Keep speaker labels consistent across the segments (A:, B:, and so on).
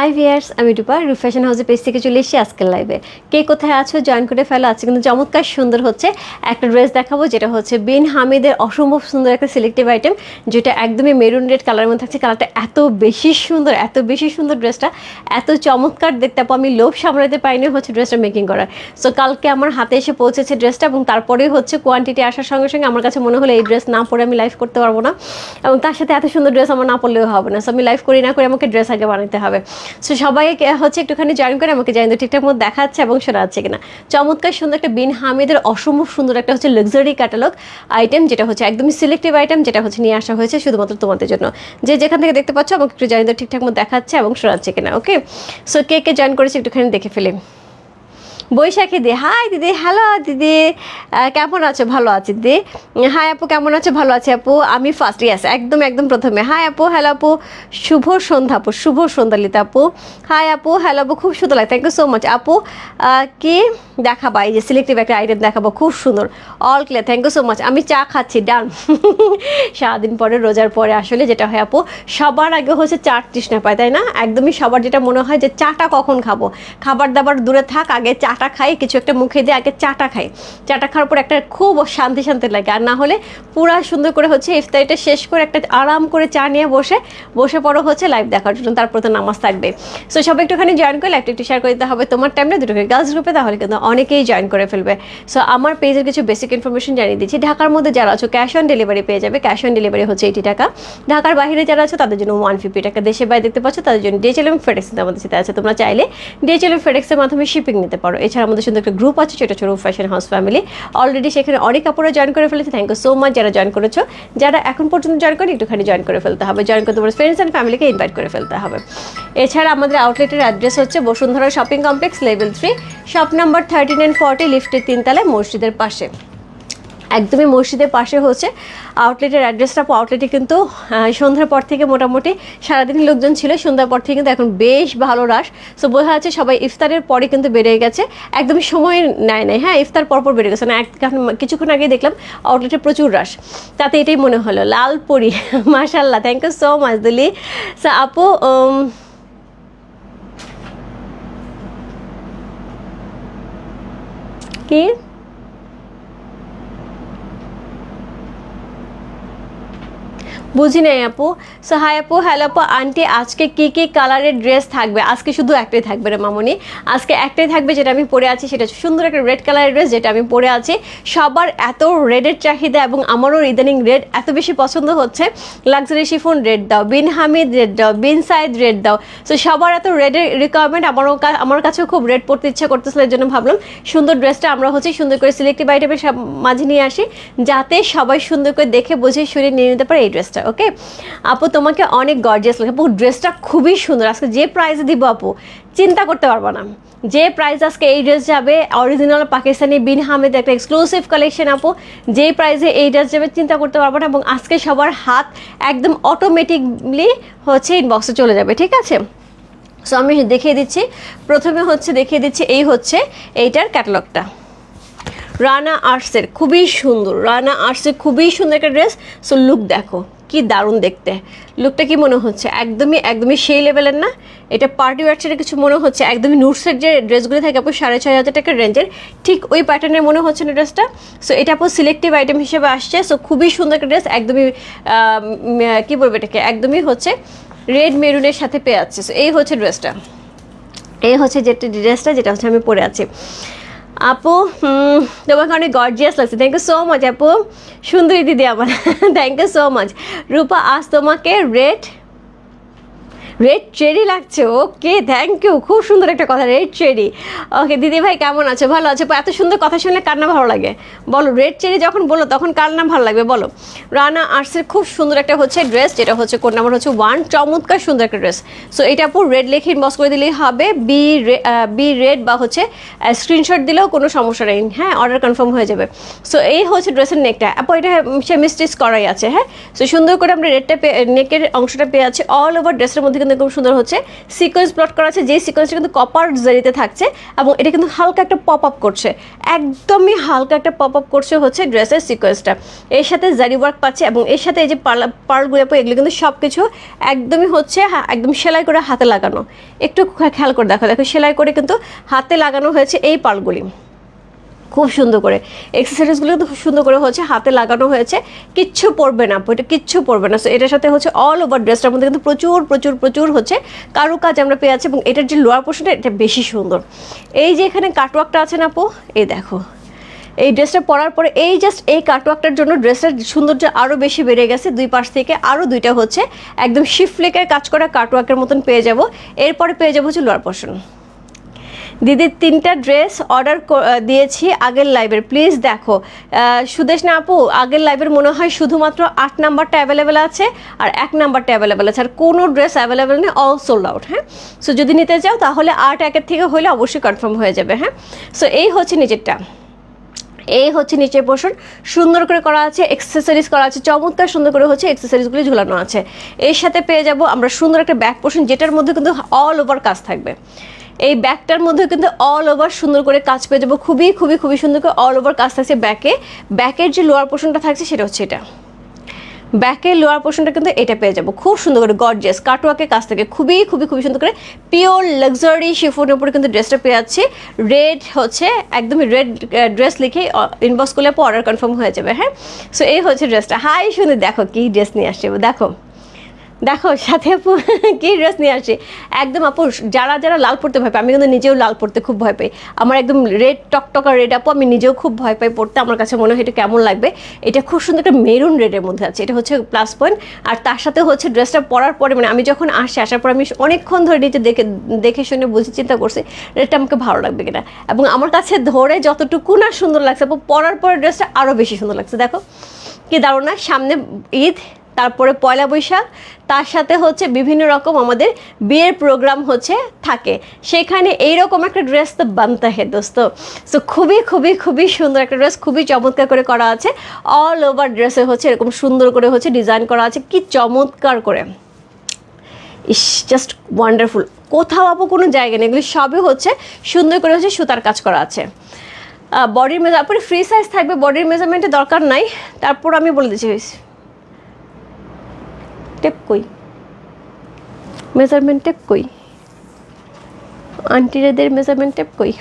A: High viewers আমি রূপা রূপ fashion হাউসের পেজ থেকে চলে এসেছি আজকের লাইভে কে কোথায় আছো জয়েন করে ফেলো। আজকে কিন্তু চমৎকার সুন্দর হচ্ছে একটা ড্রেস দেখাবো, যেটা হচ্ছে বিন হামিদের অসম্ভব সুন্দর একটা সিলেক্টিভ আইটেম যেটা একদমই মেরুন রেড কালারের মধ্যে থাকছে। কালারটা এত বেশি সুন্দর, এত বেশি সুন্দর ড্রেসটা এত চমৎকার দেখতে পাবো আমি লোভ সামলাতে পারিনি হচ্ছে ড্রেসটা মেকিং করার। সো কালকে আমার হাতে এসে পৌঁছেছে ড্রেসটা এবং তারপরেই হচ্ছে কোয়ান্টিটি আসার সঙ্গে সঙ্গে আমার কাছে মনে হলো, এই ড্রেস না পরে আমি লাইভ করতে পারব না। এবং তার সাথে এত সুন্দর ড্রেস আমার না পরলেও হবে না। সো আমি লাইভ করি না করে আমাকে ড্রেস আগে বানাতে হবে। সো সবাই হচ্ছে একটুখানি জয়েন করে আমাকে জানি ঠিকঠাক মতো দেখাচ্ছে এবং শোনা যাচ্ছে কিনা। চমৎকার সুন্দর একটা বিন হামিদের অসম্ভব সুন্দর একটা হচ্ছে লাক্সারি ক্যাটালগ আইটেম যেটা হচ্ছে একদমই সিলেক্টিভ আইটেম যেটা হচ্ছে নিয়ে আসা হয়েছে শুধুমাত্র তোমাদের জন্য। যে যেখান থেকে দেখতে পাচ্ছ আমাকে একটু জানি ঠিকঠাক মতো দেখাচ্ছে এবং শোনাচ্ছে কিনা ওকে সো কে কে জয়েন করেছে একটুখানি দেখে ফেলি। বৈশাখী দি। হাই দিদি, হ্যালো দিদি। কেমন আছো? ভালো আছি দিদি। হাই আপু, কেমন আছো? ভালো আছি আপু। আমি ফার্স্ট ইয়াস একদম একদম প্রথমে। হাই আপু, হ্যালো আপু। শুভ সন্ধ্যা আপু, শুভ সন্ধ্যা লিতা আপু। হাই আপু, হ্যালো আপু, খুব সুন্দর লাগে। থ্যাংক ইউ সো মাচ আপু। কি দেখাবা? এই যে সিলেক্টিভ একটা আইটেম দেখাবো, খুব সুন্দর। All clear thank you so much আমি চা খাচ্ছি ডান সারাদিন পরে, রোজার পরে আসলে যেটা হয় আপু, সবার আগে হচ্ছে চার তৃষ্ণা পায়, তাই না? একদমই সবার যেটা মনে হয় যে চাটা কখন খাব? খাবার দাবার দূরে থাক, আগে চাটা খাই, কিছু একটা মুখে দিয়ে আগে চাটা খাই। চাটা খাওয়ার পর একটা খুব শান্তি শান্তি লাগে। আর না হলে পুরা সুন্দর করে হচ্ছে ইফতারিটা শেষ করে একটা আরাম করে চা নিয়ে বসে বসে পড়ো হচ্ছে লাইভ দেখার জন্য। তারপর তো নামাজ থাকবে। সো সবাই একটুখানি জয়েন করে লাইভটা একটু শেয়ার করে দিতে হবে। তোমার টাইমটা দুটোকে। গার্লস গ্রুপে তাহলে কিন্তু অনেকেই জয়েন করে ফেলবে। সো আমার পেজের কিছু বেসিক ইনফরমেশন জানিয়ে দিচ্ছি। ঢাকার মধ্যে যারা আছো ক্যাশ অন ডেলিভারি পেয়ে যাবে। ক্যাশ অন ডেলিভারি হচ্ছে এইটি টাকা। ঢাকার বাইরে যারা আছো, তাদের জন্য ওয়ান ফিফটি টাকা। দেশে বাইরে দেখতে পাচ্ছ, তাদের জন্য ডিএচএল এবং ফেডেক্স আমাদের সাথে আছে। তোমরা চাইলে ডিএচএল ফেডেক্সের মাধ্যমে শিপিং নিতে পারো। এছাড়া আমাদের সুন্দর একটা গ্রুপ আছে, সেটা ছোটো ফ্যাশন হাউস ফ্যামিলি অলরেডি সেখানে অনেক কাপড়ে জয়েন করে ফেলেছে। থ্যাংক ইউ সো মাচ যারা জয়েন করেছ। যারা এখন পর্যন্ত জয়েন করে একটুখানি জয়েন করে ফেলতে হবে। জয়েন করতে পারে ফ্রেন্ডস অ্যান্ড ফ্যামিলিকে ইনভাইট করে ফেলতে হবে। এছাড়া আমাদের আউটলেটের অ্যাড্রেস হচ্ছে Bashundhara shopping complex level three shop number thirteen and forty লিফটের তিনতলায় মসজিদের পাশে। একদমই মসজিদের পাশে হচ্ছে আউটলেটের অ্যাড্রেসটা আউটলেটে কিন্তু সন্ধ্যার পর থেকে মোটামুটি সারাদিন লোকজন ছিল। সন্ধ্যার পর থেকে কিন্তু এখন বেশ ভালো রাশ সো বোঝা যাচ্ছে সবাই ইফতারের পরে কিন্তু বেড়ে গেছে। একদমই সময় নেয় নাই। হ্যাঁ ইফতার পরপর বেড়ে গেছে। না এক কিছুক্ষণ আগে দেখলাম আউটলেটে প্রচুর রাশ তাতে এটাই মনে হলো লালপুরি মাশাল্লাহ থ্যাংক ইউ সো মাচ দিলি। সো আপু কি? বুঝি নাই আপু। সো আপু হ্যালো আপু আন্টি আজকে কি কি কালারের ড্রেস থাকবে? আজকে শুধু একটাই থাকবে রে মামনি। আজকে একটাই থাকবে যেটা আমি পরে আছি, সেটা সুন্দর একটা রেড কালারের ড্রেস যেটা আমি পরে আছি। সবার এত রেডের চাহিদা এবং আমারও ইদানিং রেড এত বেশি পছন্দ হচ্ছে। লাক্সারি শিফন রেড দাও বিন হামিদ রেড দাও বিন সাইদ রেড দাও। সো সবার এত রেডের রিকোয়ারমেন্ট আমারও আমার কাছেও খুব রেড পড়তে ইচ্ছা করতেছিল, এর জন্য ভাবলাম সুন্দর ড্রেসটা আমরা হচ্ছে সুন্দর করে সিলেক্টিভ আইটেমের মাঝে নিয়ে আসি, যাতে সবাই সুন্দর করে দেখে, বুঝে, শুনে নিয়ে নিতে পারে এই ড্রেসটা ওকে আপু, তোমাকে অনেক গর্জিয়াস লাগে আপু ড্রেসটা খুবই সুন্দর। আজকে যে প্রাইসে দিব আপু, চিন্তা করতে পারব না। যে প্রাইস আজকে এই ড্রেস যাবে অরিজিনাল পাকিস্তানি বিন হামেদ একটা এক্সক্লুসিভ কালেকশন আপু। যে প্রাইসে এই ড্রেস যাবে, চিন্তা করতে পারব না। এবং আজকে সবার হাত একদম অটোমেটিকলি হচ্ছে ইনবক্সে চলে যাবে, ঠিক আছে? সো আমি দেখিয়ে দিচ্ছি। প্রথমে হচ্ছে, দেখিয়ে দিচ্ছি, এই হচ্ছে এইটার ক্যাটালগটা রানা আর্টসের খুবই সুন্দর। রানা আর্টসের খুবই সুন্দর একটা ড্রেস সো লুক দেখো। কি দারুণ দেখতে। লুকটা কি মনে হচ্ছে? একদমই একদমই সেই লেভেলের না? এটা পার্টি ওয়ার্সের কিছু মনে হচ্ছে? একদমই নুটসের যে ড্রেসগুলো থাকে, আপু, সাড়ে ছয় হাজার টাকার রেঞ্জের ঠিক ওই প্যাটার্নের মনে হচ্ছে না ড্রেসটা সো এটা, আপু সিলেক্টিভ আইটেম হিসেবে আসছে। সো খুবই সুন্দর একটা ড্রেস একদমই কী বলব এটাকে? একদমই হচ্ছে রেড মেরুনের সাথে পেয়ে যাচ্ছে। সো এই হচ্ছে ড্রেসটা এই হচ্ছে যেটা ড্রেসটা যেটা হচ্ছে আমি পরে আছি। আপু তোমাকে অনেক গর্জিয়াস লাগছে। থ্যাংক ইউ সো মাচ আপু। সুন্দরী দিদি আমার। Thank you so much Rupa, আজ তোমাকে রেড রেড চেরি লাগছে ওকে থ্যাংক ইউ খুব সুন্দর একটা কথা রেড চেরি ওকে দিদি ভাই কেমন আছো? ভালো আছো? এত সুন্দর কথা শুনলে কার না ভালো লাগে? বলো রেড চেরি যখন বলো, তখন কার না ভালো লাগবে? বলো। রানা আর্টসের খুব সুন্দর একটা হচ্ছে ড্রেস যেটা হচ্ছে কোড নাম্বার হচ্ছে ওয়ান চমৎকার সুন্দর একটা ড্রেস সো এটা আপু রেড লেখে ইনবক্স করে দিলেই হবে বি বি রেড বা হচ্ছে স্ক্রিনশট দিলেও কোনো সমস্যা নেই হ্যাঁ অর্ডার কনফার্ম হয়ে যাবে। সো এই হচ্ছে ড্রেসের নেকটা আপু, এটা সেমি স্টিচ করাই আছে হ্যাঁ? সো সুন্দর করে আমরা রেডটা পেয়ে নেকের অংশটা পেয়ে আছে অল ওভার ড্রেসের মধ্যে কিন্তু খুব সুন্দর হচ্ছে। সিকোয়েন্স প্লট করা আছে যে সিকোয়েন্সটা কিন্তু কপার জারিতে থাকছে এবং এটা কিন্তু হালকা একটা পপ আপ করছে। একদমই হালকা একটা পপ আপ করছে হচ্ছে ড্রেসের সিকোয়েন্সটা এর সাথে জারি ওয়ার্ক পাচ্ছে এবং এর সাথে এই যে পার্লা পার্লগুলো এগুলো কিন্তু সব কিছু একদমই হচ্ছে একদম সেলাই করে হাতে লাগানো। একটু খেয়াল করে দেখো দেখো সেলাই করে কিন্তু হাতে লাগানো হয়েছে এই পার্লগুলি খুব সুন্দর করে। এক্সারসাইজগুলো কিন্তু খুব সুন্দর করে হচ্ছে হাতে লাগানো হয়েছে। কিচ্ছু পড়বে না, এটা কিচ্ছু পড়বে না। সো এটার সাথে হচ্ছে অল ওভার ড্রেসটার মধ্যে কিন্তু প্রচুর প্রচুর প্রচুর হচ্ছে কারু কাজ আমরা পেয়ে আছি এবং এটার যে লোয়ার পোর্শনটা এটা বেশি সুন্দর। এই যে এখানে কাটওয়ার্কটা আছে না পো এই দেখো। এই ড্রেসটা পরার পরে এই জাস্ট এই কাটওয়ার্কটার জন্য ড্রেসের সৌন্দর্য আরও বেশি বেড়ে গেছে। দুই পাশ থেকে আরও দুইটা হচ্ছে একদম শিফলেকের কাজ করা কাটওয়ার্কের মতন পেয়ে যাব। এরপরে পেয়ে যাব হচ্ছে লোয়ার পোর্শন দিদির তিনটা ড্রেস অর্ডার দিয়েছি আগের লাইভের। প্লিজ দেখো। আহ, সুদেশ না আপু আগের লাইভের মনে হয় শুধুমাত্র আট নাম্বারটা অ্যাভেলেবেল আছে আর এক নাম্বারটা অ্যাভেলেবেল আছে। আর কোনো ড্রেস অ্যাভেলেবেল নেই অল সোল্ড আউট হ্যাঁ? সো যদি নিতে চাও তাহলে আট একের থেকে হলে অবশ্যই কনফার্ম হয়ে যাবে হ্যাঁ? সো এই হচ্ছে নিচেরটা। এই হচ্ছে নিচের পোর্শন সুন্দর করে করা আছে এক্সেসরিজ করা আছে চমৎকার সুন্দর করে হচ্ছে এক্সেসরিজগুলি ঝুলানো আছে। এর সাথে পেয়ে যাব আমরা সুন্দর একটা ব্যাক পোর্শন যেটার মধ্যে কিন্তু অল ওভার কাজ থাকবে। এই ব্যাগটার মধ্যে কিন্তু অল ওভার সুন্দর করে কাজ পেয়ে যাব। খুবই খুবই খুবই সুন্দর করে অল ওভার কাজ থাকছে ব্যাকে। ব্যাকের যে লোয়ার পোর্শনটা থাকছে সেটা হচ্ছে এটা। ব্যাকের লোয়ার পোর্শনটা কিন্তু এটা পেয়ে যাব। খুব সুন্দর করে গর্জিয়াস কাটওয়ার্কের কাছ থেকে খুবই খুবই খুবই সুন্দর করে পিওর লাক্সারি শিফনের উপরে কিন্তু ড্রেসটা পেয়ে যাচ্ছি। রেড হচ্ছে, একদমই রেড ড্রেস লিখে ইনবক্স করলে পর অর্ডার কনফার্ম হয়ে যাবে হ্যাঁ? সো এই হচ্ছে ড্রেসটা হাই সুন্দর দেখো কি ড্রেস নিয়ে আসছে, দেখো। দেখো, সাথে আপু কি ড্রেস নিয়ে আসছে একদম আপু, যারা যারা লাল পড়তে ভয় পায়, আমি কিন্তু নিজেও লাল পড়তে খুব ভয় পাই। আমার একদম রেড টকটকা রেড আপু, আমি নিজেও খুব ভয় পাই পড়তে। আমার কাছে মনে হয় এটা কেমন লাগবে? এটা খুব সুন্দর একটা মেরুন রেডের মধ্যে আছে, এটা হচ্ছে প্লাস পয়েন্ট আর তার সাথে হচ্ছে ড্রেসটা পরার পরে মানে আমি যখন আসি, আসার পর আমি অনেকক্ষণ ধরে নিজে দেখে দেখে শুনে বুঝে চিন্তা করছি রেডটা আমাকে ভালো লাগবে কিনা। এবং আমার কাছে ধরে যতটুকু না সুন্দর লাগছে, আপু, পরার পরে ড্রেসটা আরও বেশি সুন্দর লাগছে। দেখো, কি দারুণ না? সামনে ঈদ তারপরে পয়লা বৈশাখ, তার সাথে হচ্ছে বিভিন্ন রকম আমাদের বিয়ের প্রোগ্রাম হচ্ছে, থাকে। সেখানে এইরকম একটা ড্রেস তো বানতে হে দোস্ত। সো খুবই খুবই খুবই সুন্দর একটা ড্রেস খুবই চমৎকার করে করা আছে। অল ওভার ড্রেসে হচ্ছে এরকম সুন্দর করে হচ্ছে ডিজাইন করা আছে। কি চমৎকার করে। ইস জাস্ট ওয়ান্ডারফুল কোথাও আপু কোনো জায়গা নেই, এগুলি সবই হচ্ছে সুন্দর করে হচ্ছে সুতার কাজ করা আছে। বডির মেজার ফ্রি সাইজ থাকবে বডির মেজারমেন্টের দরকার নাই। তারপর আমি বলে দিচ্ছি। টেপ কই? মেজারমেন্ট টেপ কই? আন্টিরাদের মেজারমেন্ট টেপ কই?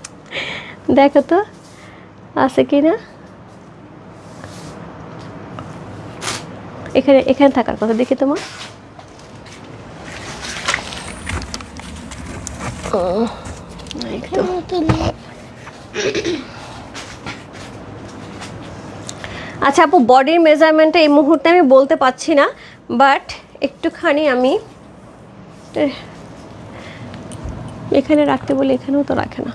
A: দেখো তো আছে কি না? এখানে এখানে থাকার কথা দেখি তোমার। ও, এই তো। আচ্ছা আপু বডির মেজারমেন্টটা এই মুহূর্তে আমি বলতে পারছি না বাট একটুখানি আমি এখানে রাখতে বলি এখানেও তো রাখে না।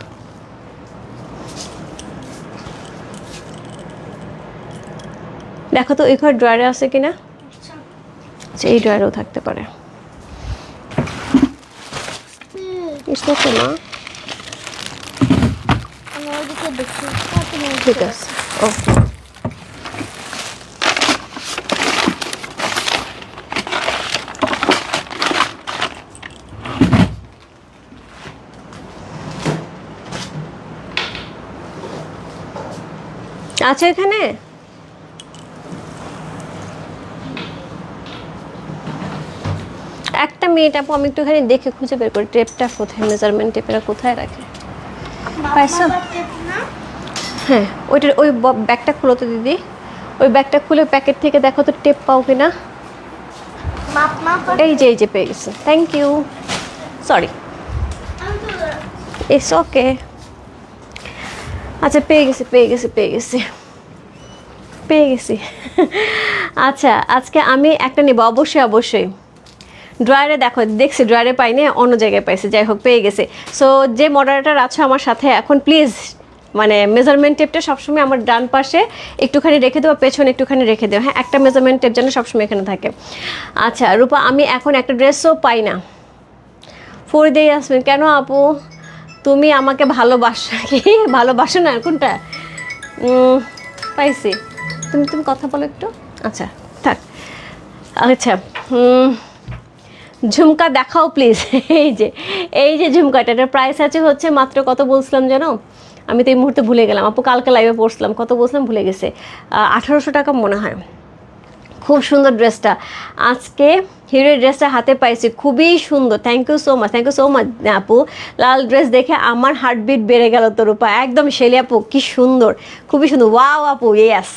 A: দেখো তো এই ঘর ড্রয়ারে আছে কিনা? আচ্ছা এই ড্রয়ারেও থাকতে পারে। না ঠিক আছে ওকে আছে এখানে? একটা মিনিট আপু আমি একটুখানি দেখে খুঁজে বের করি। টেপটা কোথায়? মেজারমেন্ট টেপেরা কোথায় রাখে? পাইছো? হ্যাঁ ওইটার ওই ব্যাগটা খুলো তো দিদি। ওই ব্যাগটা খুলে প্যাকেট থেকে দেখো তো টেপ পাও কিনা। এই যে এই যে পেয়ে গেছে। Thank you sorry it's okay আচ্ছা পেয়ে গেছি পেয়ে গেছি পেয়ে গেছি। পেয়ে গেছি। আচ্ছা আজকে আমি একটা নেব। অবশ্যই অবশ্যই। ড্রয়ারে দেখো, দেখছি ড্রয়ারে পাইনি, অন্য জায়গায় পাইছি। যাই হোক, পেয়ে গেছে। সো যে মডারেটার আছে আমার সাথে এখন প্লিজ মানে মেজারমেন্ট টেপটা সবসময় আমার ডান পাশে, একটুখানি রেখে দেবো, পেছনে একটুখানি রেখে দেবো। হ্যাঁ একটা মেজারমেন্ট টেপ যেন সবসময় এখানে থাকে। আচ্ছা রূপা, আমি এখন একটা ড্রেসও পাই না। ফোর দিয়ে আসবেন। কেন আপু? তুমি আমাকে ভালোবাসো কি? ভালোবাসো না কোনটা পাইছি। তুমি তুমি কথা বলো একটু। আচ্ছা থাক। আচ্ছা ঝুমকা দেখাও প্লিজ এই যে এই যে ঝুমকাটা, এটার প্রাইস আছে হচ্ছে মাত্র কত বলছিলাম জানো? আমি তো এই মুহূর্তে ভুলে গেলাম। আপু, কালকে লাইভে পড়ছিলাম। কত বলছিলাম? ভুলে গেছে। আঠারোশো টাকা মনে হয়। খুব সুন্দর ড্রেসটা। আজকে হিরোর ড্রেসটা হাতে পাইছি, খুবই সুন্দর। Thank you so much thank you so much আপু। লাল ড্রেস দেখে আমার হার্টবিট বেড়ে গেল তোর উপা একদম শেলি আপু, কি সুন্দর, খুবই সুন্দর। ওয়াও আপু ইয়াস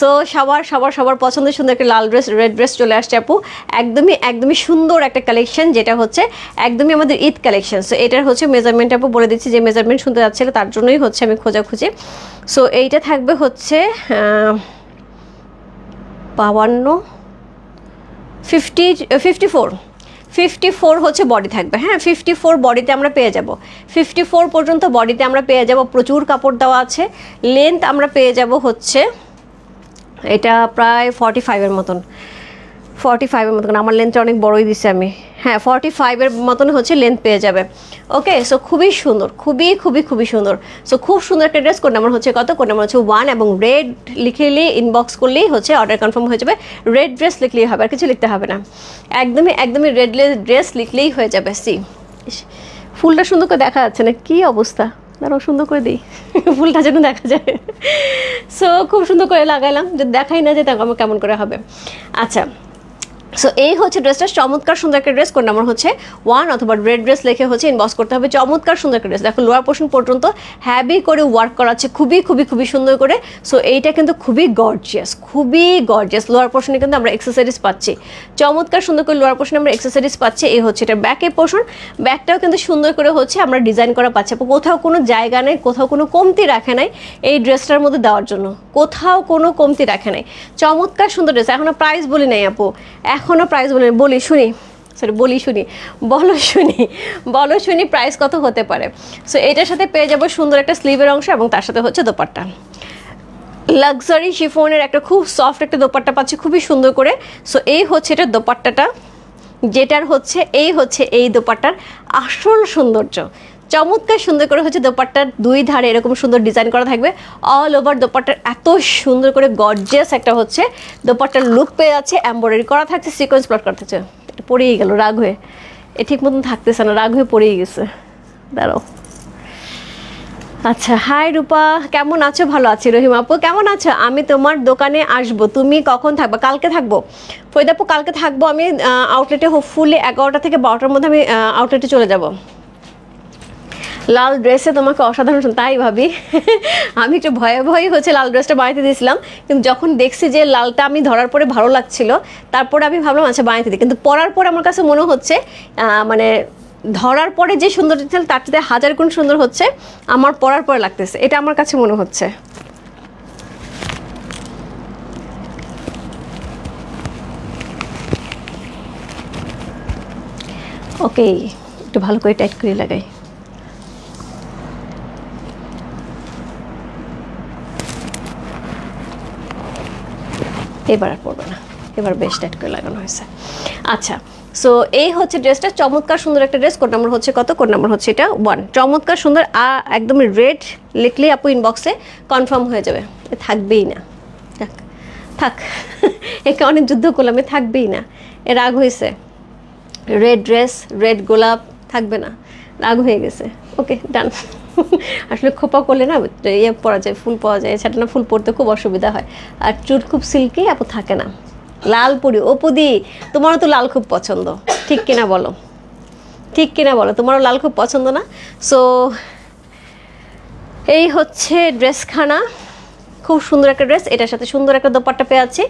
A: সো সবার সবার সবার পছন্দের সুন্দর একটা লাল ড্রেস রেড ড্রেস চলে আসছে, আপু। একদমই একদমই সুন্দর একটা কালেকশন যেটা হচ্ছে একদমই আমাদের ঈদ কালেকশন সো এটার হচ্ছে মেজারমেন্ট আপু, বলে দিচ্ছি যে মেজারমেন্ট শুনতে যাচ্ছিল, তার জন্যই হচ্ছে আমি খোঁজাখুঁজি। সো এইটা থাকবে হচ্ছে বাউান্ন fifty fifty four fifty four হচ্ছে বডি থাকবে হ্যাঁ? ফিফটি ফোর বডিতে আমরা পেয়ে যাব। ফিফটি ফোর পর্যন্ত বডিতে আমরা পেয়ে যাব, প্রচুর কাপড় দেওয়া আছে। লেন্থ আমরা পেয়ে যাব হচ্ছে, এটা প্রায় ফর্টি ফাইভের মতন। ফর্টি ফাইভের মতন আমার লেন্থটা অনেক বড়ই দিছে আমি। হ্যাঁ ফর্টি ফাইভের মতন হচ্ছে লেন্থ পেয়ে যাবে। ওকে সো খুবই সুন্দর, খুবই খুবই খুবই সুন্দর। সো খুব সুন্দর একটা ড্রেস কোড নাম্বার হচ্ছে কত? কোড নাম্বার হচ্ছে ওয়ান এবং রেড লিখলে ইনবক্স করলেই হচ্ছে অর্ডার কনফার্ম হয়ে যাবে। রেড ড্রেস লিখলেই হবে, আর কিছু লিখতে হবে না। একদমই একদমই রেড ড্রেস লিখলেই হয়ে যাবে সি ফুলটা সুন্দর করে দেখা যাচ্ছে না, কি অবস্থা? দাঁড়াও, সুন্দর করে দিই। ফুলটা যেন দেখা যায়। সো খুব সুন্দর করে লাগাইলাম যদি দেখাই না যে তাকে আমার কেমন করে হবে। আচ্ছা সো এই হচ্ছে ড্রেসটা চমৎকার সুন্দর একটা ড্রেস কোন নাম্বার হচ্ছে ওয়ান অথবা রেড ড্রেস লিখে হচ্ছে ইনবক্স করতে হবে। চমৎকার সুন্দর একটা ড্রেস দেখো লোয়ার পোর্শন পর্যন্ত হ্যাভি করে ওয়ার্ক করা আছে খুবই খুবই খুবই সুন্দর করে। সো এইটা কিন্তু খুবই গর্জিয়াস খুবই গর্জিয়াস লোয়ার পোর্শনে কিন্তু আমরা এক্সেসরিজ পাচ্ছি। চমৎকার সুন্দর করে লোয়ার পোর্শনে আমরা এক্সেসরিজ পাচ্ছি। এই হচ্ছে এটা ব্যাকের পোর্শন ব্যাকটাও কিন্তু সুন্দর করে হচ্ছে আমরা ডিজাইন করা পাচ্ছি। কোথাও কোনো জায়গা নেই, কোথাও কোনো কমতি রাখে নাই এই ড্রেসটার মধ্যে দেওয়ার জন্য। কোথাও কোনো কমতি রাখে নাই। চমৎকার সুন্দর ড্রেস এখনও প্রাইস বলি নাই আপু। এখনও প্রাইস বলি। বলি, শুনি। সরি বলি, শুনি। বলো শুনি। বলো, শুনি প্রাইস কত হতে পারে? সো এটার সাথে পেয়ে যাব সুন্দর একটা স্লিভের অংশ এবং তার সাথে হচ্ছে দোপাট্টা। লাক্সারি শিফনের একটা খুব সফট একটা দোপাট্টা পাচ্ছি, খুবই সুন্দর করে। সো এই হচ্ছে এটা দোপাট্টাটা। যেটার হচ্ছে, এই হচ্ছে এই দোপাট্টার আসল সৌন্দর্য। চমৎকার সুন্দর করে হচ্ছে দোপাট্টার দুই ধারে এরকম সুন্দর ডিজাইন করা থাকবে। অল ওভার দোপাট্টার এত সুন্দর করে গর্জিয়াস একটা হচ্ছে দোপাট্টার লুক পেয়ে যাচ্ছে এম্ব্রয়ডারি করা থাকছে সিকোয়েন্স প্লট করা থাকছে। এটা পড়েই গেল, রাগ হয়ে। এ ঠিক মতন থাকতেছে না, রাগ হয়ে পড়েই গেছে। দাঁড়াও। আচ্ছা হাই রূপা, কেমন আছো? ভালো আছি রহিমা আপু, কেমন আছো? আমি তোমার দোকানে আসব, তুমি কখন থাকবে? কালকে থাকব? ফরিদাপু কালকে থাকব আমি আউটলেটে হোপফুলি এগারোটা থেকে বারোটার মধ্যে আমি আউটলেটে চলে যাব। লাল ড্রেসে তোমাকে অসাধারণ। তাই ভাবি। আমি একটু ভয়ে ভয়ে হচ্ছে লাল ড্রেসটা বানাইতে দিয়েছিলাম। কিন্তু যখন দেখছি যে লালটা আমি ধরার পরে ভালো লাগছিল, তারপরে আমি ভাবলাম আচ্ছা বানাইতে দিই। কিন্তু পরার পরে আমার কাছে মনে হচ্ছে মানে ধরার পরে যে সুন্দর ছিল, তার সাথে হাজার গুণ সুন্দর হচ্ছে, আমার পরার পরে লাগতেছে। এটা আমার কাছে মনে হচ্ছে। ওকে, একটু ভালো করে টাইট করে লাগাই। এবার আর পড়বে না। এবার বেশ টাইট করে লাগানো হয়েছে। আচ্ছা সো এই হচ্ছে ড্রেসটা। চমৎকার সুন্দর একটা ড্রেস। কোড নাম্বার হচ্ছে কত? কোড নাম্বার হচ্ছে এটা ওয়ান চমৎকার সুন্দর একদম রেড লিখলে আপু ইনবক্সে কনফার্ম হয়ে যাবে। থাকবেই না। থাক থাক। একে অনেক যুদ্ধ করলাম, এ থাকবেই না। এ রাগ হয়েছে। রেড ড্রেস রেড গোলাপ, থাকবে না। রাগ হয়ে গেছে। ওকে ডান আসলে খোপা করলে না ইয়ে পরা যায়, ফুল পাওয়া যায়, সেটা না ফুল পরতে খুব অসুবিধা হয়। আর চুল খুব সিল্কি আপু থাকে না। লাল পরি অপুদি তোমারও তো লাল খুব পছন্দ। ঠিক কিনা বলো? ঠিক কিনা বলো? তোমারও লাল খুব পছন্দ না? সো এই হচ্ছে ড্রেসখানা। খুব সুন্দর একটা ড্রেস, এটার সাথে সুন্দর একটা দোপাট্টা পেয়ে আছে।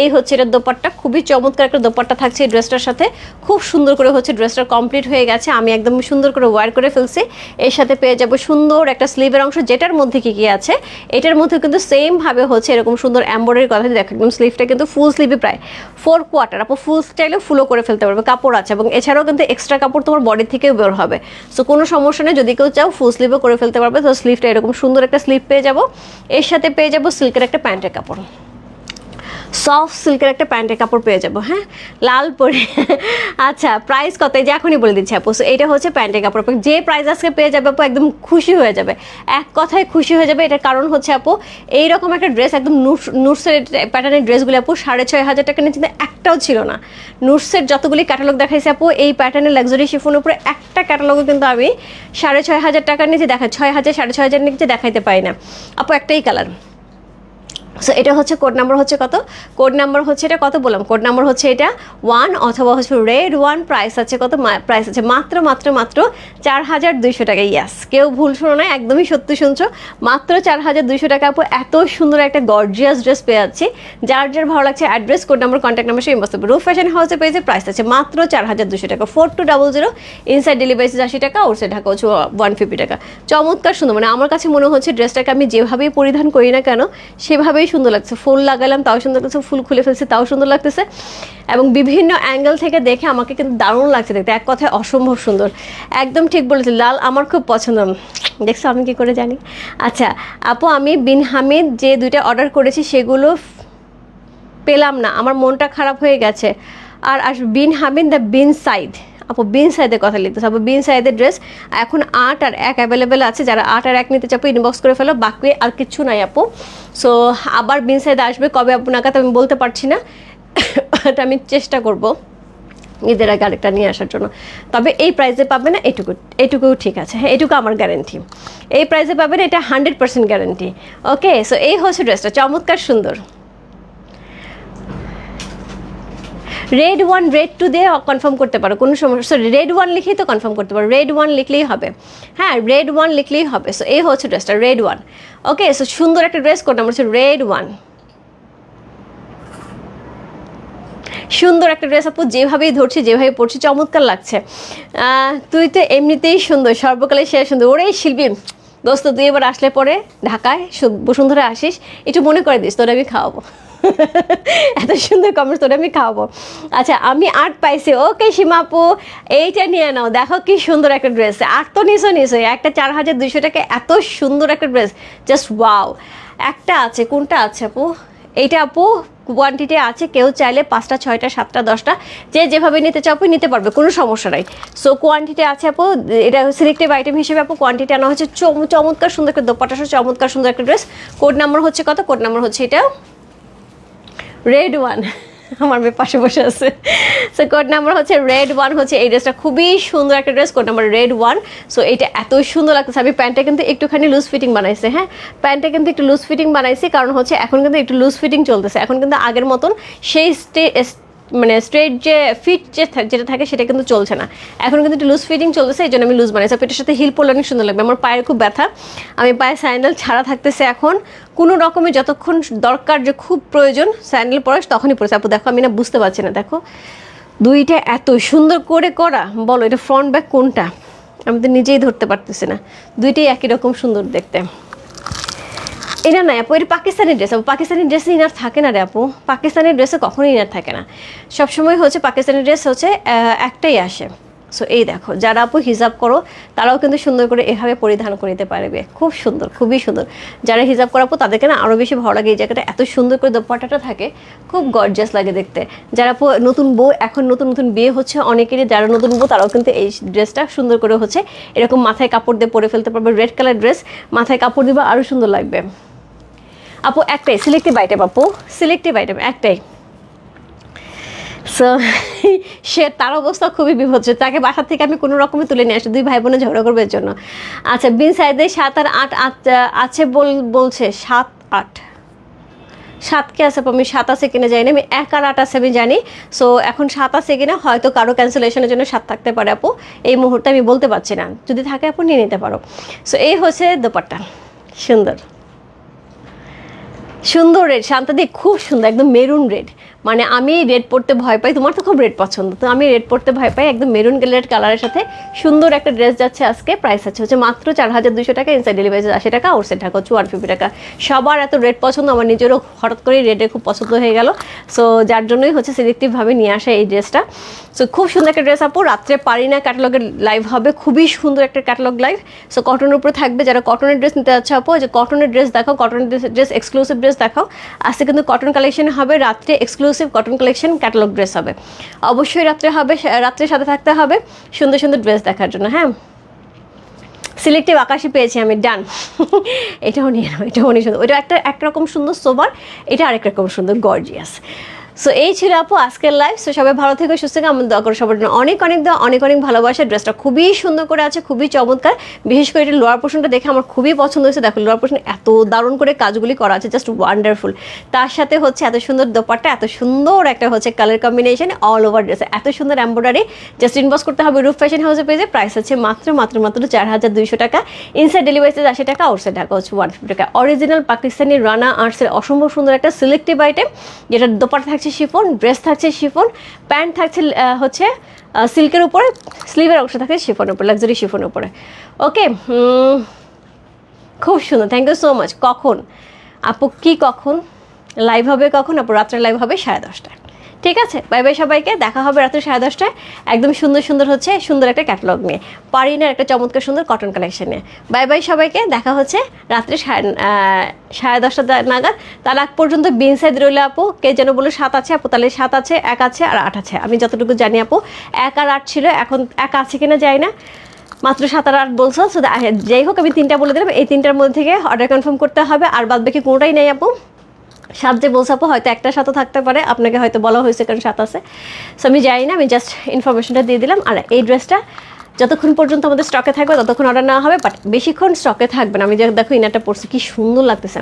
A: এই হচ্ছে এটার দোপাট্টা, খুবই চমৎকার একটা দোপাট্টা থাকছে এই ড্রেসটার সাথে। খুব সুন্দর করে হচ্ছে ড্রেসটা কমপ্লিট হয়ে গেছে, আমি একদম সুন্দর করে ওয়ার করে ফেলছি। এর সাথে পেয়ে যাব সুন্দর একটা স্লিভের অংশ, যেটার মধ্যে কি কি আছে। এটার মধ্যে কিন্তু সেম ভাবে হচ্ছে এরকম সুন্দর এম্বয়ডারি কথা দেখো, একদম স্লিভটা কিন্তু ফুল স্লিভে প্রায়। ফোর কোয়ার্টার আপু ফুল স্টাইলে ফুলও করে ফেলতে পারবে, কাপড় আছে, এবং এছাড়াও কিন্তু এক্সট্রা কাপড় তোমার বডি থেকেও বের হবে। সো কোনো সমস্যা নেই, যদি কেউ চাও ফুল স্লিভও করে ফেলতে পারবে, তো স্লিভটা এরকম সুন্দর একটা স্লিভ পেয়ে যাব। এর সাথে পেয়ে যাব সিল্কের একটা প্যান্টের কাপড়। সফট সিল্কের একটা প্যান্টের কাপড় পেয়ে যাব হ্যাঁ? লাল পরে। আচ্ছা প্রাইস কত? এই যে এখনই বলে দিচ্ছি আপু। এটা হচ্ছে প্যান্টের কাপড়। যে প্রাইস আজকে পেয়ে যাবে আপু, একদম খুশি হয়ে যাবে। এক কথায় খুশি হয়ে যাবে, এটার কারণ হচ্ছে আপু, এইরকম একটা ড্রেস একদম নুটসের প্যাটার্নের ড্রেসগুলো আপু, সাড়ে ছয় হাজার টাকা নিচে একটাও ছিল না। নুটসের যতগুলি ক্যাটালগ দেখাইছে আপু, এই প্যাটার্নের লাক্সারি শিফনের উপরে একটা ক্যাটালগও কিন্তু আমি সাড়ে ছয় হাজার টাকার নিচে দেখা, ছয় হাজার, সাড়ে ছয় হাজার নিচে দেখাইতে পাই না। আপু, একটাই কালার সো এটা হচ্ছে কোড নাম্বার হচ্ছে কত? কোড নাম্বার হচ্ছে এটা কত বললাম? কোড নাম্বার হচ্ছে এটা ওয়ান অথবা হচ্ছে রেড ওয়ান প্রাইস আছে কত? প্রাইস আছে মাত্র মাত্র মাত্র চার হাজার দুইশো টাকা। ইয়াস কেউ ভুল শোনো না একদমই সত্যি শুনছো। মাত্র চার হাজার দুইশো টাকা আপু, এত সুন্দর একটা গর্জিয়াস ড্রেস পেয়ে যাচ্ছি। যার যার ভালো লাগছে address code number contact number সেই মস্ত রুফ ফ্যাশন হাউসে পেয়েছে প্রাইস আছে মাত্র চার হাজার দুশো টাকা। Four two double zero inside delivery আশি টাকা ওর সাইড ঢাকা হচ্ছে ওয়ান ফিফটি টাকা। চমৎকার সুন্দর মানে আমার কাছে মনে হচ্ছে ড্রেসটাকে আমি যেভাবেই পরিধান করি না কেন, সেভাবেই সুন্দর লাগছে। ফুল লাগালাম, তাও সুন্দর লাগছে। ফুল খুলে ফেলছে, তাও সুন্দর লাগতেছে। এবং বিভিন্ন অ্যাঙ্গেল থেকে দেখে আমাকে কিন্তু দারুণ লাগছে দেখতে। এক কথায় অসম্ভব সুন্দর। একদম ঠিক বলেছে। লাল আমার খুব পছন্দ। দেখছ আমি কি করে জানি? আচ্ছা আপু, আমি বিন হামিদ যে দুইটা অর্ডার করেছি, সেগুলো পেলাম না। আমার মনটা খারাপ হয়ে গেছে। আর আস Bin Hamid the bin side আপু বিন সাইডের কথা লিখতেছে। আপু বিন সাইডের ড্রেস এখন আট আর এক অ্যাভেলেবেল আছে। যারা আট আর এক নিতে চাপো ইনবক্স করে ফেলো, বাকি আর কিচ্ছু নাই আপু। সো আবার বিন সাইড আসবে, কবে আপু নাগাদ আমি বলতে পারছি না এটা আমি চেষ্টা করব ঈদের আগে আরেকটা নিয়ে আসার জন্য। তবে এই প্রাইসে পাবে না, এটুকু, এটুকুও ঠিক আছে। হ্যাঁ এটুকু আমার গ্যারেন্টি এই প্রাইসে পাবেন এটা hundred percent guarantee okay so এই হচ্ছে ড্রেসটা চমৎকার সুন্দর। রেড ওয়ান রেড টু দিয়ে কনফার্ম করতে পারো, কোনো সমস্যা রেড ওয়ান লিখেই তো কনফার্ম করতে পারো রেড ওয়ান লিখলেই হবে। হ্যাঁ রেড ওয়ান লিখলেই হবে সো এই হচ্ছে ড্রেসটা রেড ওয়ান ওকে সো সুন্দর একটা ড্রেস কোড নাম্বার হচ্ছে রেড ওয়ান সুন্দর একটা ড্রেস আপু, যেভাবেই ধরছি যেভাবে পড়ছি চমৎকার লাগছে। তুই তো এমনিতেই সুন্দর সর্বকালে সে সুন্দর। ওরে শিল্পী, দোস্ত, তুই এবার আসলে পরে ঢাকায় বসুন্ধরা আসিস, একটু মনে করে দিস, তোরা আমি খাওয়াবো। এত সুন্দর কমেন্টস তোরা আমি খাওয়াবো। আচ্ছা আমি আর্ট পাইছি। ওকে সীমা আপু এইটা নিয়ে নাও। দেখো কি সুন্দর একটা ড্রেস আর্ট তো নিছো নিছো একটা চার হাজার দুইশো টাকা এত সুন্দর একটা ড্রেস জাস্ট ওয়াও একটা আছে, কোনটা আছে, আপু? এইটা, আপু কোয়ান্টিটি আছে। কেউ চাইলে পাঁচটা, ছয়টা, সাতটা, দশটা, যে যেভাবে নিতে চাও, আপু, নিতে পারবে। কোনো সমস্যা নাই। সো কোয়ান্টিটি আছে, আপু, এটা সিলেক্টিভ আইটেম হিসেবে, আপু কোয়ান্টিটি আনা হচ্ছে চমৎকার সুন্দর একটা দোপাটা চমৎকার সুন্দর একটা ড্রেস কোড নাম্বার হচ্ছে কত? কোড নাম্বার হচ্ছে এটা রেড ওয়ান আমার মেয়ে পাশে বসে আছে। সো কোড নাম্বার হচ্ছে রেড ওয়ান হচ্ছে এই ড্রেসটা খুবই সুন্দর একটা dress code number red one so এটা এত সুন্দর লাগতেছে। আমি প্যান্টটা কিন্তু একটুখানি লুজ ফিটিং বানাইছে হ্যাঁ? প্যান্টটা কিন্তু একটু লুজ ফিটিং বানাইছি, কারণ হচ্ছে এখন কিন্তু একটু লুজ ফিটিং চলতেছে। এখন কিন্তু আগের মতন সেই স্টে মানে স্ট্রেট যে ফিট যে যেটা থাকে সেটা কিন্তু চলছে না। এখন কিন্তু লুজ ফিটিং চলতেছে, এই জন্য আমি লুজ বানাইছি। পেটের সাথে হিল পরলে অনেক সুন্দর লাগবে। আমার পায়ের খুব ব্যথা। আমি পায়ে স্যান্ডেল ছাড়া থাকতেছে এখন। কোনো রকমের যতক্ষণ দরকার যে খুব প্রয়োজন স্যান্ডেল পরে তখনই পরেছে। আপু, দেখো, আমি না বুঝতে পারছি না, দেখো। দুইটা এত সুন্দর করে করা, বলো, এটা ফ্রন্ট ব্যাক কোনটা? আমি তো নিজেই ধরতে পারতেছি না। দুইটাই একই রকম সুন্দর দেখতে। এটা না আপু, এটা পাকিস্তানি ড্রেস আপু। পাকিস্তানি ড্রেসে ইনার থাকে না রে আপু। পাকিস্তানি ড্রেসে কখনোই ইনার থাকে না। সবসময় হচ্ছে পাকিস্তানি ড্রেস হচ্ছে একটাই আসে। সো এই দেখো, যারা আপু হিজাব করো, তারাও কিন্তু সুন্দর করে এভাবে পরিধান করিতে পারবে। খুব সুন্দর, খুবই সুন্দর। যারা হিজাব করাবো তাদেরকে না আরও বেশি ভালো লাগে, এই জায়গাটা এত সুন্দর করে দোপাটাটা থাকে, খুব গর্জাস লাগে দেখতে। যারা আপু নতুন বউ, এখন নতুন নতুন বিয়ে হচ্ছে, অনেকেরই যারা নতুন বউ, তারাও কিন্তু এই ড্রেসটা সুন্দর করে হচ্ছে, এরকম মাথায় কাপড় দিয়ে পরে ফেলতে পারবে রেড কালার ড্রেস মাথায় কাপড় দিবে আরও সুন্দর লাগবে। আপু, একটাই সিলেক্টিভ আইটেম আপু। সিলেক্টিভ আইটেম একটাই। সো সে তার অবস্থা খুবই বিভৎস। তাকে বাসা থেকে আমি কোনো রকমে তুলে নিয়ে আসি, দুই ভাই বোনে ঝগড়া করবে এর জন্য। আচ্ছা বিন সাইডে সাত আর আট আছে বল, বলছে, সাত আট। সাত কে আছে? আমি সাত আছে কিনা জানি না, আমি এক আর আট আছে আমি জানি। সো এখন সাত আছে কিনা, হয়তো কারও ক্যান্সেলেশনের জন্য সাত থাকতে পারে আপু। এই মুহূর্তে আমি বলতে পারছি না। যদি থাকে আপু, নিয়ে নিতে পারো। সো এই হচ্ছে দোপাট্টা। সুন্দর। সুন্দর রেড শান্তাদি, খুব সুন্দর, একদম মেরুন রেড মানে আমি রেড পরতে ভয় পাই, তোমার তো খুব রেড পছন্দ, তো আমি রেড পরতে ভয় পাই, একদম মেরুন কালারের কালারের সাথে সুন্দর একটা ড্রেস যাচ্ছে আজকে প্রাইস আছে হচ্ছে মাত্র চার হাজার দুশো টাকা ইনসাইড ডেলিভারি আশি টাকা outside Dhaka one fifty টাকা। সবার এত রেড পছন্দ, আমার নিজেরও হঠাৎ করেই রেডের খুব পছন্দ হয়ে গেল। সো যার জন্যই হচ্ছে সিলেক্টিভভাবে নিয়ে আসা এই ড্রেসটা সো খুব সুন্দর একটা ড্রেস আপু, রাত্রে পারি না ক্যাটালগের লাইভ হবে, খুবই সুন্দর একটা ক্যাটালগ লাইভ সো কটনের উপরে থাকবে, যারা কটনের ড্রেস নিতে যাচ্ছে আপু যে কটনের ড্রেস দেখাও কটনের ড্রেস এক্সক্লুসিভ ড্রেস দেখাও। আজকে কিন্তু কটন কালেকশন হবে, রাত্রে exclusive cotton collection catalogue dress হবে। অবশ্যই রাত্রে হবে রাত্রে সাথে থাকতে হবে, সুন্দর সুন্দর ড্রেস দেখার জন্য হ্যাঁ? সিলেক্টিভ আকাশে পেয়েছি আমি ডান এটাও নিয়ে নাও, এটাও অনেক সুন্দর। ওইটা একটা, একরকম সুন্দর সোবার, এটা আরেক রকম সুন্দর গর্জিয়াস সো এই ছিল আপু আজকের লাইভ সো সবাই ভালো থেকে, সুস্থ থেকে। আমার দোয়া করো সবার জন্য অনেক অনেক দেওয়া অনেক অনেক ভালোবাসা। ড্রেসটা খুবই সুন্দর করে আছে, খুবই চমৎকার। বিশেষ করে এটা লোয়ার পোর্শনটা দেখে আমার খুবই পছন্দ হয়েছে। দেখো লোয়ার পোর্শন এত দারুণ করে কাজগুলি করা আছে জাস্ট ওয়ান্ডারফুল তার সাথে হচ্ছে এত সুন্দর দোপাট্টা, এত সুন্দর একটা হচ্ছে colour combination all over dress এত সুন্দর এম্ব্রয়ডারি জাস্ট ইনভেস্ট করতে হবে রুফ ফ্যাশন হাউসে পেজে প্রাইস আছে মাত্র মাত্র মাত্র চার হাজার দুইশো টাকা। ইনসাইড ডেলিভারি চার্জ আশি টাকা আউটসাইড টাকা হচ্ছে ওয়ান ফিফটি টাকা। অরিজিনাল পাকিস্তানি রানা আর্টসের অসম্ভব সুন্দর একটা সিলেক্টিভ আইটেম যেটা দোপাট্টা থাকছে শিফন ড্রেস থাকছে শিফন প্যান্ট থাকছে হচ্ছে সিল্কের উপরে স্লিভের অংশ থাকছে শিফনের উপরে লাক্সারি শিফনের উপরে। ওকে খুব সুন্দর থ্যাংক ইউ সো মাচ কখন? আপু, কি কখন? লাইভ হবে কখন? আপু, রাত্রে লাইভ হবে সাড়ে দশটায়। ঠিক আছে? বাই বাই সবাইকে, দেখা হবে রাত্রে সাড়ে দশটায়। একদম সুন্দর সুন্দর হচ্ছে সুন্দর একটা ক্যাটালগ নিয়ে। পারিনার একটা চমৎকার সুন্দর কটন কালেকশন নিয়ে। বাই বাই সবাইকে, দেখা হচ্ছে রাত্রে সাড়ে সাড়ে দশটা নাগাদ। তার আগ পর্যন্ত বিন সাইড রইলে আপু। কে যেন বলে সাত আছে আপু, তাহলে সাত আছে, এক আছে আর আট আছে। আমি যতটুকু জানি আপু, এক আর আট ছিল, এখন এক আছে কিনা যায় না। মাত্র সাত আর আট বলছো যাই হোক, আমি তিনটা বলে দিলাম। এই তিনটার মধ্যে থেকে অর্ডার কনফার্ম করতে হবে, আর বাদ বাকি কোনোটাই নেই আপু। সাত যে বলছে হয়তো একটা সাথে থাকতে পারে। আপনাকে হয়তো বলা হয়েছে কারণ সাত আছে। সো আমি জানি না, আমি জাস্ট ইনফরমেশনটা দিয়ে দিলাম। আর এই ড্রেসটা যতক্ষণ পর্যন্ত আমাদের স্টকে থাকবে, ততক্ষণ অর্ডার নেওয়া হবে। বাট বেশিক্ষণ স্টকে থাকবে না। আমি যে দেখো ইনারটা পড়ছি, কি সুন্দর লাগতেছে।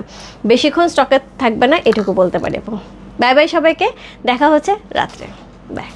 A: বেশিক্ষণ স্টকে থাকবে না, এটুকু বলতে পারি বাই বাই সবাইকে। দেখা হচ্ছে রাত্রে। বাই